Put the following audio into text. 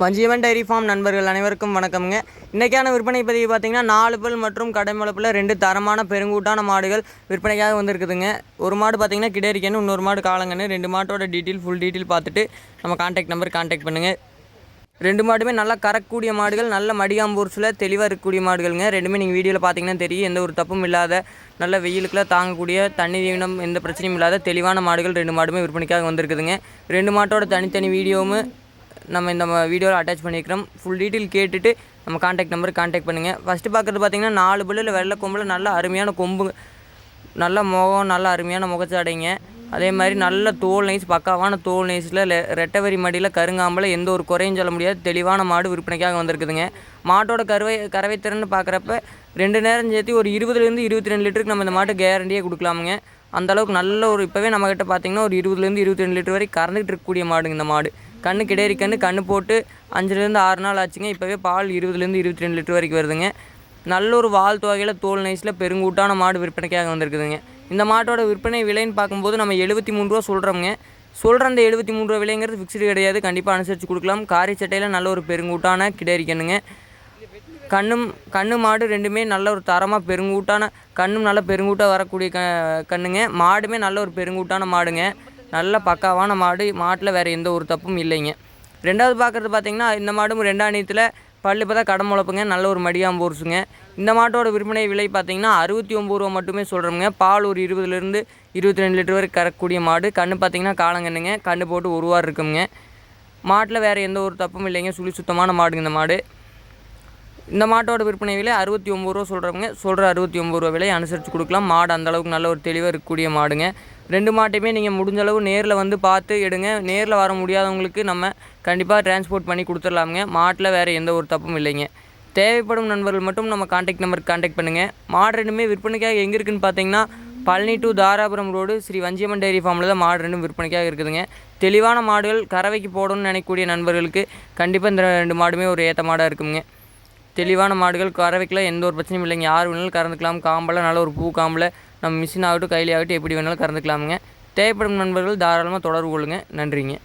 வஞ்சியவன் dairy farm நண்பர்கள் அனைவருக்கும் வணக்கம்ங்க. இன்றைக்கான விற்பனை பதிவு பார்த்திங்கன்னா நாலு பல் மற்றும் கடைமளப்பில் ரெண்டு தரமான பெருங்கூட்டான மாடுகள் விற்பனைக்காக வந்திருக்குதுங்க. ஒரு மாடு பார்த்தீங்கன்னா கிடேரிக்கன்னு இன்னொரு மாடு காலங்கன்னு ரெண்டு மாட்டோட டீட்டெயில் ஃபுல் டீட்டெயில் பார்த்துட்டு நம்ம கான்டாக்ட் நம்பர் கான்டாக்ட் பண்ணுங்கள் ரெண்டு மாடுமே நல்லா கறக்கூடிய மாடுகள் நல்ல மடியாம்பூர்ஸில் தெளிவாக இருக்கக்கூடிய மாடுகள்ங்க. ரெண்டுமே நீங்கள் வீடியோவில் பார்த்தீங்கன்னா தெரியும். எந்த ஒரு தப்பும் இல்லாத நல்ல வெயிலுக்குலாம் தாங்கக்கூடிய தண்ணி தீவனம் எந்த பிரச்சனையும் இல்லாத தெளிவான மாடுகள் ரெண்டு மாடுமே விற்பனைக்காக வந்திருக்குதுங்க. ரெண்டு மாட்டோட தனித்தனி வீடியோவும் நம்ம இந்த வீடியோவில் அட்டாச் பண்ணியிருக்கிறோம் ஃபுல் டீட்டெயில் கேட்டுட்டு நம்ம காண்டாக்ட் நம்பர் காண்டாக்ட் பண்ணுங்கள் ஃபஸ்ட்டு பார்க்குறது பார்த்தீங்கன்னா நாலு பல்லில் வெள்ளை கொம்பில் நல்ல அருமையான கொம்பு. நல்ல முகம் நல்ல அருமையான முகச்சாடைங்க. அதே மாதிரி நல்ல தோல் நைஸ் பக்காவான தோல் நைஸில் ரெட்டவரி மடியில் கருங்காம்பில் எந்த ஒரு குறையும் சொல்ல முடியாது. தெளிவான மாடு விற்பனைக்காக வந்திருக்குதுங்க. மாட்டோட கருவை கறவை திறன் பார்க்குறப்ப ரெண்டு நேரம் சேர்த்து ஒரு இருபதுலேருந்து இருபத்தி ரெண்டு லிட்டருக்கு நம்ம இந்த மாட்டு கேரண்டியே கொடுக்கலாமுங்க. அந்த அளவுக்கு நல்ல ஒரு இப்போவே நம்மக்கிட்ட பார்த்தீங்கன்னா ஒரு இருபதுலேருந்து இருபத்தி ரெண்டு லிட்டர் வரை கறந்துகிட்டு இருக்கக்கூடிய மாடுங்க இந்த மாடு. கண்ணு கிடேரி கண்ணு கண்ணு போட்டு அஞ்சுலேருந்து ஆறு நாள் ஆச்சுங்க. இப்போவே பால் இருபதுலேருந்து இருபத்தி ரெண்டு லிட்டர் வரைக்கும் வருதுங்க. நல்ல ஒரு வால் தொகையில் தோல் நைஸில் பெருங்கூட்டான மாடு விற்பனைக்காக வந்திருக்குதுங்க. இந்த மாட்டோட விற்பனை விலைன்னு பார்க்கும்போது நம்ம எழுபத்தி மூணு ரூபா சொல்கிறோங்க சொல்கிற அந்த எழுபத்தி மூணு ரூபா விலைங்கிறது ஃபிக்ஸ்டு கிடையாது. கண்டிப்பாக அனுசரித்து கொடுக்கலாம். காரி சட்டையில் நல்ல ஒரு பெருங்கூட்டான கிடேரிக்கண்ணுங்க கண்ணும் கண்ணு மாடு ரெண்டுமே நல்ல ஒரு தரமாக பெருங்கூட்டான கண்ணும் நல்ல பெருங்கூட்டாக வரக்கூடிய க கண்ணுங்க. மாடுமே நல்ல ஒரு பெருங்கூட்டான மாடுங்க. நல்ல பக்காவான மாடு மாட்டில் வேறு எந்த ஒரு தப்பும் இல்லைங்க. ரெண்டாவது பார்க்குறது பார்த்தீங்கன்னா இந்த மாடும் ரெண்டாணியத்தில் பல்லு தான் கடன் முளப்புங்க நல்ல ஒரு மடியாம்பூர்ஸுங்க இந்த மாட்டோட விற்பனை விலை பார்த்திங்கன்னா அறுபத்தி ஒம்பது ரூபா மட்டுமே சொல்கிறோங்க பால் ஒரு இருபதுலேருந்து இருபத்தி ரெண்டு லிட்டர் வரை கறக்கக்கூடிய மாடு. கண்ணு பார்த்தீங்கன்னா காலங்கண்ணுங்க கண்ணு போட்டு ஒரு வாரம் இருக்குங்க. மாட்டில் வேறு எந்த ஒரு தப்பும் இல்லைங்க சுழி சுத்தமான மாடுங்க இந்த மாடு. இந்த மாட்டோட விற்பனை விலை அறுபத்தி ஒம்பது ரூபா சொல்கிறவங்க சொல்கிற அறுபத்தி ஒம்பது ரூபா விலை அனுசரித்து கொடுக்கலாம். மாடு அந்தளவுக்கு நல்ல ஒரு தெளிவாக இருக்கக்கூடிய மாடுங்க. ரெண்டு மாட்டையுமே நீங்கள் முடிஞ்சளவு நேரில் வந்து பார்த்து எடுங்க. நேரில் வர முடியாதவங்களுக்கு நம்ம கண்டிப்பாக டிரான்ஸ்போர்ட் பண்ணி கொடுத்துடலாமுங்க மாட்டில் வேறு எந்த ஒரு தப்பும் இல்லைங்க. தேவைப்படும் நண்பர்கள் மட்டும் நம்ம காண்டாக்ட் நம்பருக்கு காண்டாக்ட் பண்ணுங்கள் மாடு ரெண்டுமே விற்பனைக்காக எங்கே இருக்குதுன்னு பார்த்தீங்கன்னா Palani to Dharapuram road Sri Vanjiamman dairy ஃபார்மில் தான் மாடு ரெண்டும் விற்பனைக்காக இருக்குதுங்க. தெளிவான மாடுகள் கறவைக்கு போடணும்னு நினைக்கக்கூடிய நண்பர்களுக்கு கண்டிப்பாக இந்த ரெண்டு மாடுமே ஒரு ஏற்ற மாடாக இருக்குங்க. தெளிவான மாடுகள் கறவைக்கெலாம் எந்த ஒரு பிரச்சனையும் இல்லைங்க. யார் வேணாலும் கறந்துக்கலாம். காம்பில் நல்ல ஒரு பூ காம்பில் நம்ம மிஷின் ஆகட்டும் கையிலே ஆகட்டும் எப்படி வேணாலும் கறந்துக்கலாமுங்க. தேவைப்படும் நண்பர்கள் தாராளமாக தொடர்பு கொள்ளுங்கள் நன்றிங்க.